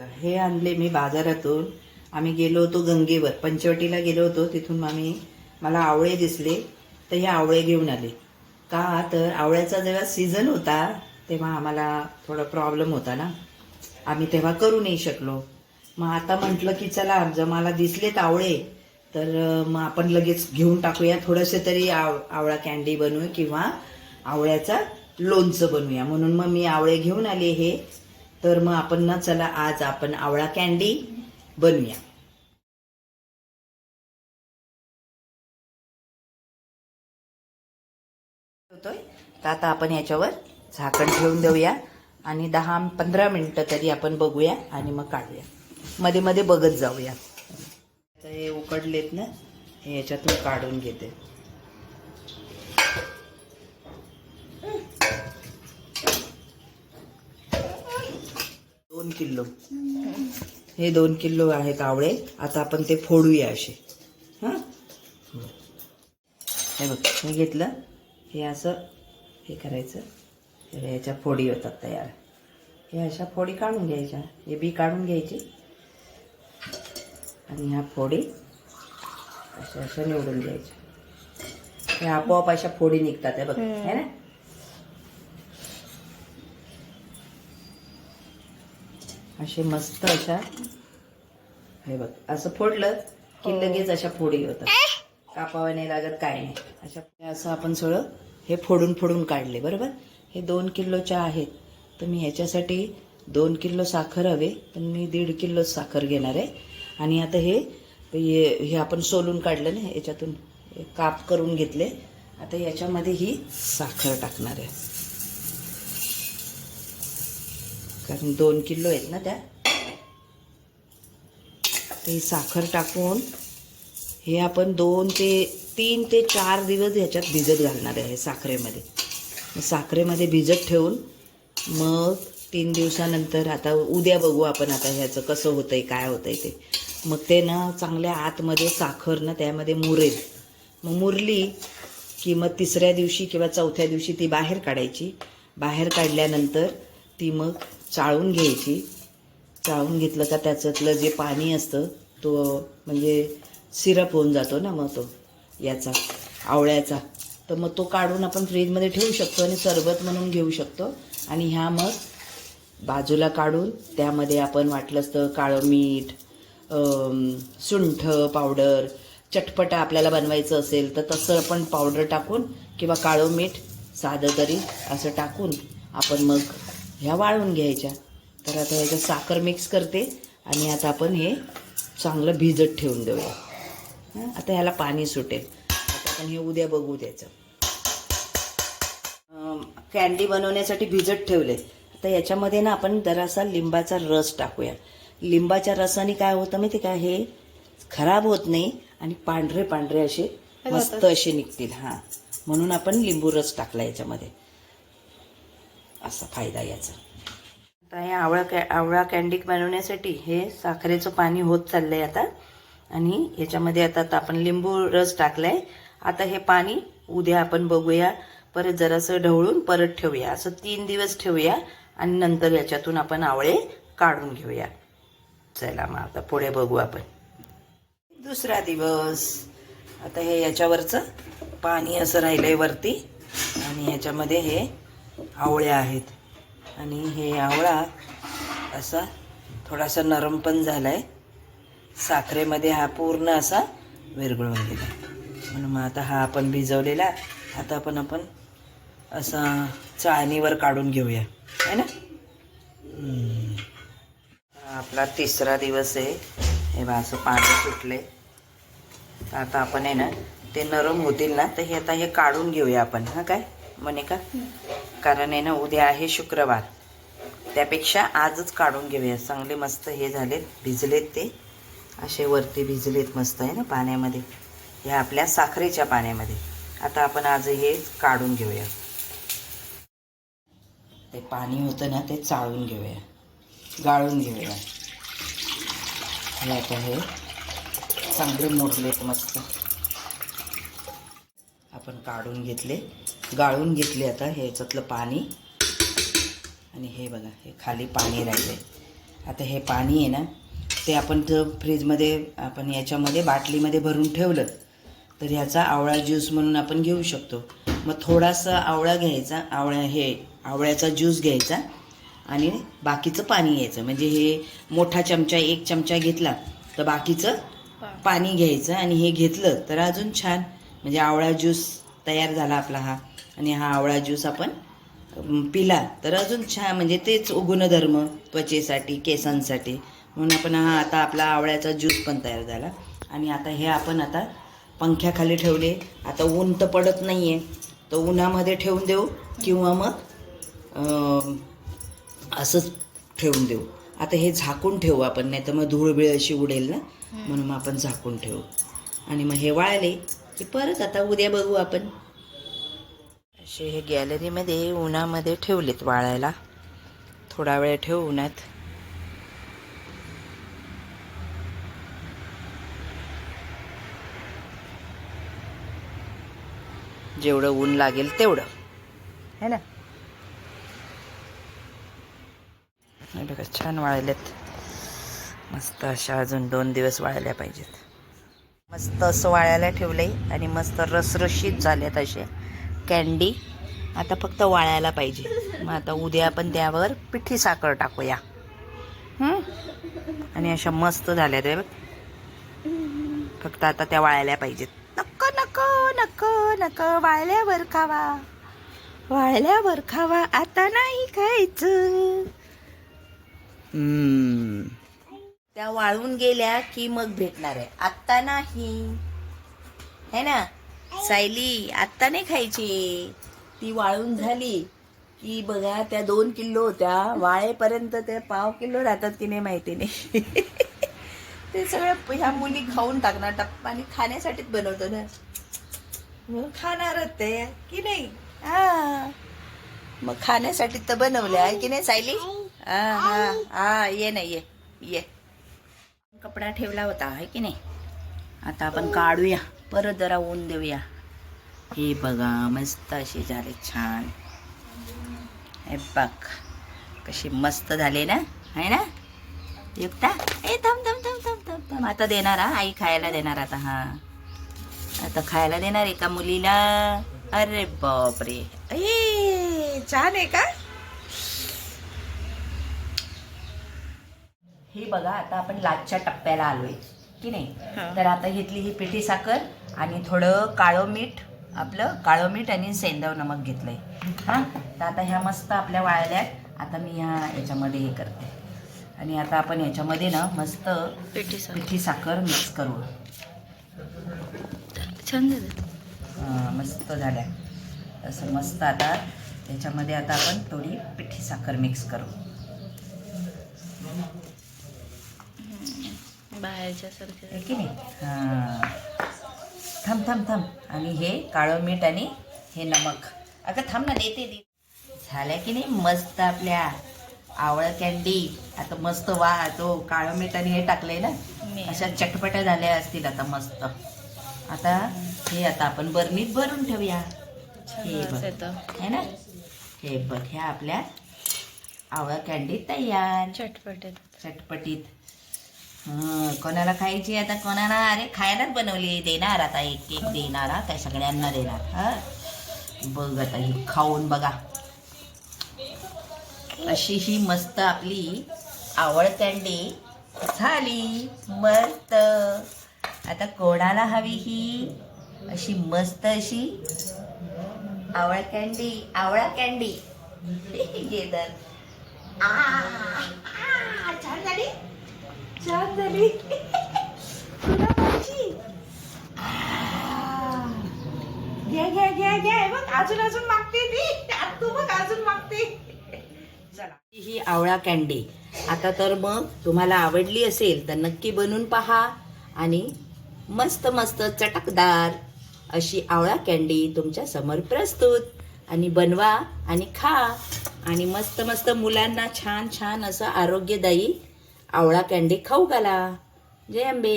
बघा, हे आणले मी बाजारातून. आम्ही गेलो होतो गंगेवर. पंचवटीला गेलो होतो. तिथून आम्ही मला आवळे दिसले. तर हे आवळे घेऊन आले. का? तर आवळ्याचा जेव्हा सीझन होता तेव्हा आम्हाला थोडा प्रॉब्लेम होता ना. आम्ही तेव्हा करू नाही शकलो. मग आता म्हटलं की चला जर मला दिसलेत आवळे तर मग आपण लगेच घेऊन टाकूया. थोडंसं तरी आव आवळा कॅन्डी बनवू किंवा आवळ्याचा लोणचं बनवूया. म्हणून मग मी आवळे घेऊन आले हे. तर मग आपण ना चला आज आपण आवळा कॅन्डी बनवूया. होतोय? तर आता आपण याच्यावर झाकण ठेवून देऊया आणि दहा पंधरा मिनिटं तरी आपण बघूया आणि मग काढूया. मध्ये मध्ये बघत जाऊया. आता हे उकडलेत ना हे याच्यातून काढून घेते. किलो. हे दोन किलो आहेत आवळे. आता आपण ते फोडूया असे. हां? हे बघ हे घेतलं. हे असं हे करायचं. हे याच्या फोडी होतात तयार. हे अशा फोडी काढून घ्यायच्या. हे बी काढून घ्यायची. आणि ह्या फोडी अशा अशा निवडून घ्यायच्या. हे आपोआप अशा फोडी निघतात. हे बघ है ना? असे मस्त अशा. हे बघ असं फोडलं की लगेच अशा फोडी होतात. कापावं नाही लागत काय नाही. अशा असं आपण सगळं हे फोडून फोडून काढले बरोबर? हे दोन किलोच्या आहेत. तर मी ह्याच्यासाठी दोन किलो साखर हवे पण मी दीड किलो साखर घेणार आहे. आणि आता हे हे हे आपण सोलून काढलं ना याच्यातून हे काप करून घेतले. आता याच्यामध्ये ही साखर टाकणार आहे. कारण दोन किलो आहेत ना त्या. ते साखर टाकून हे आपण दोन ते तीन ते चार दिवस ह्याच्यात भिजत घालणार आहे साखरेमध्ये. साखरेमध्ये भिजत ठेवून मग तीन दिवसानंतर आता उद्या बघू आपण आता ह्याचं कसं होतं आहे काय होतं आहे ते. मग ते ना चांगल्या आतमध्ये साखर ना त्यामध्ये मुरेल. मग मुरली की मग तिसऱ्या दिवशी किंवा चौथ्या दिवशी ती बाहेर काढायची. बाहेर काढल्यानंतर ती मग चाळून घ्यायची. चाळून घेतलं का त्याच्यातलं जे पाणी असतं तो म्हणजे सिरप होऊन जातो ना मग तो याचा आवळ्याचा. तर मग तो काढून आपण फ्रीजमध्ये ठेवू शकतो आणि सरबत म्हणून घेऊ शकतो. आणि ह्या मग बाजूला काढून त्यामध्ये आपण वाटलंच तर काळं मीठ सुंठ पावडर चटपटा आपल्याला बनवायचं असेल तर तसं आपण पावडर टाकून किंवा काळं मीठ साधं तरी असं टाकून आपण मग ह्या वाळून घ्यायच्या. तर आता ह्याच्यात साखर मिक्स करते आणि आता आपण हे चांगलं भिजत ठेवून देऊया. आता ह्याला पाणी सुटेल. आता आपण हे उद्या बघू अं, कॅन्डी बनवण्यासाठी भिजत ठेवले. आता याच्यामध्ये ना आपण जरासा लिंबाचा रस टाकूया. लिंबाच्या रसाने काय होतं माहिती का? हे खराब होत नाही आणि पांढरे पांढरे असे मस्त असे निघतील. हां. म्हणून आपण लिंबू रस टाकला याच्यामध्ये. असा फायदा याचा. आता हे आवळा कॅ आवळा कॅन्डी बनवण्यासाठी हे साखरेचं पाणी होत चाललं आहे आता. आणि याच्यामध्ये आता आपण लिंबू रस टाकलाय. आता हे पाणी उद्या आपण बघूया. परत जरासं ढवळून परत ठेवूया. असं तीन दिवस ठेवूया. आणि नंतर याच्यातून आपण आवळे काढून घेऊया. चला मग आता पुढे बघू आपण. दुसरा दिवस. आता हे याच्यावरचं पाणी असं राहिलंय वरती. आणि याच्यामध्ये हे आवळ्या आहेत. आणि हे आवळा असा थोडासा नरम पण झाला आहे साखरेमध्ये हा पूर्ण असा विरघळून गेला. म्हणून मग आता हा आपण भिजवलेला आता आपण आपण असा चाळणीवर काढून घेऊया. है ना? आपला तिसरा दिवस आहे. हे बा असं पाणी सुटले. आता आपण आहे ना ते नरम होतील ना तर हे आता हे काढून घेऊया आपण. हां काय? म्हणे का कारण आहे ना उद्या आहे शुक्रवार. त्यापेक्षा आजच काढून घेऊया. चांगले मस्त हे झालेत भिजलेत ते. असे वरती भिजलेत मस्त आहे ना पाण्यामध्ये. ह्या आपल्या साखरेच्या पाण्यामध्ये. आता आपण आज हे काढून घेऊया. ते पाणी होतं ना ते चाळून घेऊया. गाळून घेऊया. हे आता हे चांगले मोडलेत मस्त. आपण काढून घेतले गाळून घेतले आता हे याच्यातलं पाणी. आणि हे बघा हे खाली पाणी राहिले आता हे पाणी आहे ना ते आपण फ्रीजमध्ये आपण याच्यामध्ये बाटलीमध्ये भरून ठेवलं तर ह्याचा आवळा ज्यूस म्हणून आपण घेऊ शकतो. मग थोडासा आवळा घ्यायचा आवळ्या हे आवळ्याचा ज्यूस घ्यायचा आणि बाकीचं पाणी घ्यायचं. म्हणजे हे मोठा चमचा एक चमचा घेतला तर बाकीचं पाणी घ्यायचं आणि हे घेतलं तर अजून छान म्हणजे आवळा ज्यूस तयार झाला आपला हा. आणि हा आवळा ज्यूस आपण पिला. तर अजून छान म्हणजे तेच गुणधर्म त्वचेसाठी केसांसाठी. म्हणून आपण हा आता आपला आवळ्याचा ज्यूस पण तयार झाला. आणि आता हे आपण आता पंख्याखाली ठेवले. आता ऊन तर पडत नाही आहे तर उन्हामध्ये ठेवून देऊ किंवा मग असंच ठेवून देऊ. आता हे झाकून ठेवू आपण नाही तर मग धूळबिळ अशी उडेल ना. म्हणून मग आपण झाकून ठेवू. आणि मग हे वाळले. की परत आता उद्या बघू आपण. असे हे गॅलरीमध्ये उन्हामध्ये ठेवलेत वाळायला. थोडा वेळ ठेवू उन्हात. जेवढं ऊन लागेल तेवढं. है ना? हे बघा छान वाळलेत. मस्त अशा अजून दोन दिवस वाळल्या पाहिजेत. मस्त असं वाळायला ठेवलं आहे आणि मस्त रसरशीत झाल्यात असे. कॅन्डी. आता फक्त वाळायला पाहिजे. मग आता उद्या आपण त्यावर पिठी साखर टाकूया. आणि अशा मस्त झाल्या ते फक्त आता त्या वाळायला पाहिजेत. नको नको नको नको. वाळल्यावर खावा. वाळल्यावर खावा. आता नाही खायचं. हम्म. त्या वाळून गेल्या की मग भेटणार आहे. आत्ता नाही. है ना? सायली आत्ता नाही खायची. ती वाळून झाली की बघा त्या दोन किलो होत्या. वाळेपर्यंत ते पाव किलो राहतात की नाही माहिती नाही. ते सगळं ह्या मुली खाऊन टाकणार. टप्पा आणि खाण्यासाठीच बनवतो ना. मग खाणारच ते की नाही? हा. मग खाण्यासाठी तर बनवलं आहे की नाही सायली? हा हा. हा ये ना ये. ये. कपडा ठेवला होता आहे की नाही? आता आपण काढूया. परत जरा ऊन देऊया. हे बघा मस्त असे झाले छान. हे बघ कशी मस्त झाले ना? आहे ना? युक्ता? ए थम थम थम थम थम थम आता देणार हा? आई खायला देणार आता हा. आता खायला देणार एका मुलीला. अरे बापरे. ए छान आहे का? हे बघा आता आपण लाचच्या टप्प्याला आलोय की नाही? तर आता घेतली ही पिठी साखर आणि थोडं काळं मीठ आपलं काळं मीठ आणि सेंदव नमक घेतलंय. हा? तर आता ह्या मस्त आपल्या वाळल्यात. आता मी ह्या याच्यामध्ये हे करते. आणि आता आपण याच्यामध्ये ना मस्त पिठी साखर. पिठी साखर मिक्स करू. छान झालं. हा, मस्त झाल्या. असं मस्त आता त्याच्यामध्ये आता आपण थोडी पिठी साखर मिक्स करू. बाहेरच्या सारखं की नाही? हां. थांब थांब थांब. आणि हे काळं मीठ आणि हे नमक. अगं थांब ना देते दे झाल्या की नाही? मस्त आपल्या आवळं कॅन्डी आता मस्त वा तो काळं मीठ आणि हे टाकले ना? अशा चटपट्या झाल्या असतील आता मस्त. आता हे आता आपण बरणीत भरून ठेवूया. हे बघ. है ना? हे बघ ह्या आपल्या आवळा कॅन्डी तयार. चटपटीत. हं, कोणाला खायची आता कोणाला? अरे खायलाच बनवली देणार आता एक एक देणार हा काय सगळ्यांना देणार हा. बघ आता ही खाऊन बघा. अशी ही मस्त आपली आवड झाली मस्त. आता कोणाला हवी ही? अशी मस्त अशी आवळ कॅन्डी आवळा कॅन्डी घे तर. छान झाली. झाली तुला पाहिजे घे घे घे घे. बघ अजून अजून मागते ती. तू बघ अजून मागते. चला. ही आवळा कॅन्डी आता तर मग तुम्हाला आवडली असेल तर नक्की बनवून पहा. आणि मस्त मस्त चटकदार अशी आवळा कॅन्डी तुमच्यासमोर प्रस्तुत. आणि बनवा आणि खा. आणि मस्त मस्त मुलांना छान छान असं आरोग्यदायी आवळा कॅन्डी खाऊ घाला. जय अंबे